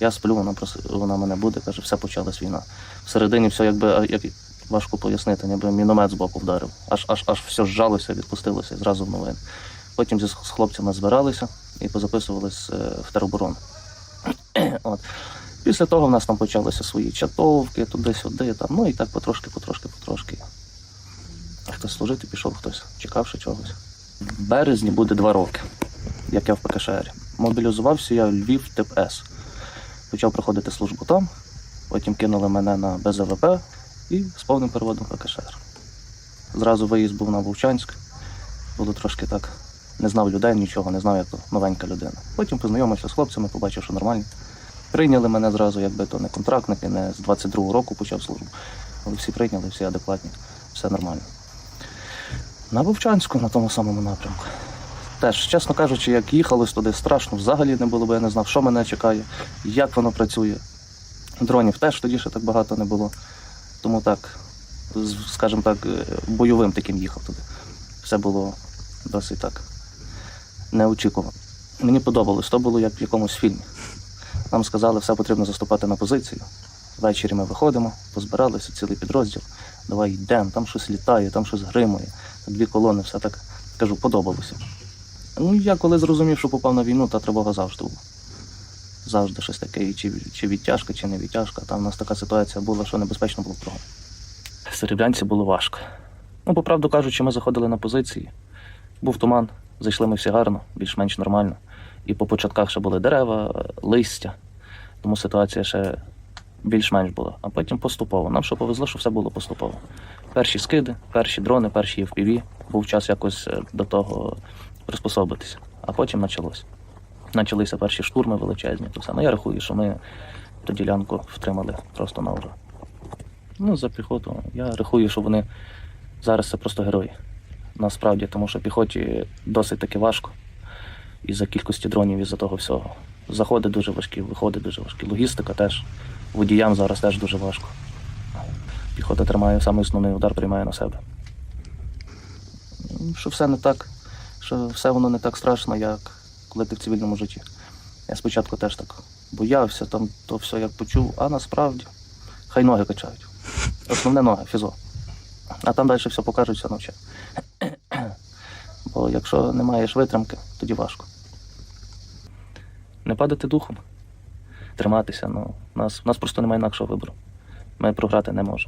Я сплю, вона просто вона мене буде, каже, все почалась війна. Всередині все якби як важко пояснити, ніби міномет з боку вдарив. Аж аж аж все зжалося, відпустилося і зразу в новини. Потім зі з хлопцями збиралися і позаписувались е, в тероборону. От. Після того в нас там почалися свої чатовки, туди-сюди, там, ну і так потрошки, потрошки, потрошки. Хтось служити пішов, хтось чекавши чогось. В березні буде два роки, як я в ПКШР. Мобілізувався я в Львів тип С. Почав проходити службу там, потім кинули мене на БЗВП і з повним переводом ПКШР. Зразу виїзд був на Вовчанськ. Було трошки так. Не знав людей, нічого, не знав, як то новенька людина. Потім познайомився з хлопцями, побачив, що нормально. Прийняли мене зразу, якби то не контрактники, не з 22-го року почав службу. Але всі прийняли, всі адекватні, все нормально. На Вовчанську, на тому самому напрямку. Теж, чесно кажучи, як їхалось туди, страшно взагалі не було, бо я не знав, що мене чекає, як воно працює. Дронів теж тоді ще так багато не було. Тому так, скажімо так, е, бойовим таким їхав туди. Все було досить так неочікувано. Мені подобалось, то було як в якомусь фільмі. Нам сказали, все потрібно заступати на позицію. Ввечері ми виходимо, позбиралися, цілий підрозділ. Давай йдемо, там щось літає, там щось гримує. Дві колони, все так кажу, подобалося. Ну, я коли зрозумів, що попав на війну, та тривога завжди була. Завжди щось таке, чи, чи відтяжка, чи не відтяжка. Там у нас така ситуація була, що небезпечно було кругом. Серебрянці було важко. Ну, по правду кажучи, ми заходили на позиції. Був туман, зайшли ми всі гарно, більш-менш нормально. І по початках ще були дерева, листя, тому ситуація ще більш-менш була. А потім поступово. Нам що повезло, що все було поступово. Перші скиди, перші дрони, перші FPV. Був час якось е, до того приспособитися. А потім почалось. Почалися перші штурми величезні. То все. Ну, я рахую, що ми ту ділянку втримали просто на ура. Ну, за піхоту. Я рахую, що вони зараз це просто герої. Насправді, тому що піхоті досить таки важко. Із-за кількості дронів, із-за того всього. Заходи дуже важкі, виходи дуже важкі. Логістика теж. Водіям зараз теж дуже важко. Піхота тримає самий основний удар, приймає на себе. Що все не так, що все воно не так страшно, як коли ти в цивільному житті. Я спочатку теж так боявся, там то все як почув, а насправді хай ноги качають. Основне ноги, фізо. А там далі все покажуть, все навчать. Бо якщо не маєш витримки, тоді важко. Не падати духом, триматися. Ну, у нас, у нас просто немає інакшого вибору. Ми програти не можемо.